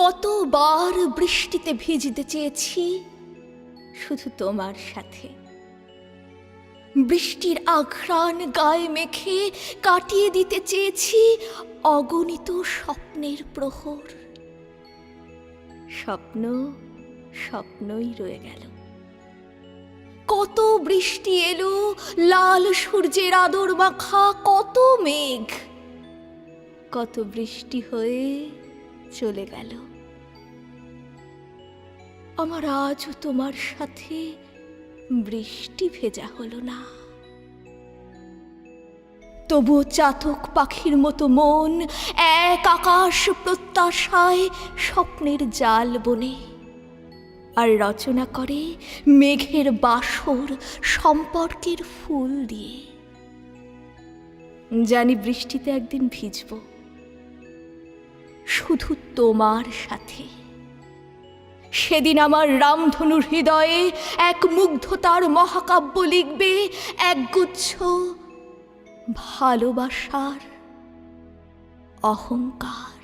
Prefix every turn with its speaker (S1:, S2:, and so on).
S1: কতবার বৃষ্টিতে ভিজতে চেয়েছি? শুধু তোমার সাথে। বৃষ্টির আঘ্রাণ গায়ে মেখে কাটিয়ে দিতে চেয়েছি অগণিত স্বপ্নের প্রহর। স্বপ্ন স্বপ্নই রয়ে গেল। কত বৃষ্টি এলো, লাল সূর্যের আদর মাখা, কত মেঘ। কত বৃষ্টি হয়ে চলে গেল। আমার আজও তোমার সাথে বৃষ্টি ভেজা হলো না। তবুও চাতক পাখির মতো মন এক আকাশ প্রত্যাশায় স্বপ্নের জাল বনে। আর রচনা করে মেঘের বাসর সম্পর্কের ফুল দিয়ে। জানি বৃষ্টিতে একদিন ভিজব। শুধু তোমার সাথে। সেদিন আমার রামধনুর হৃদয়ে এক মুগ্ধতার মহাকাব্য লিখবে একগুচ্ছ ভালোবাসার অহংকার।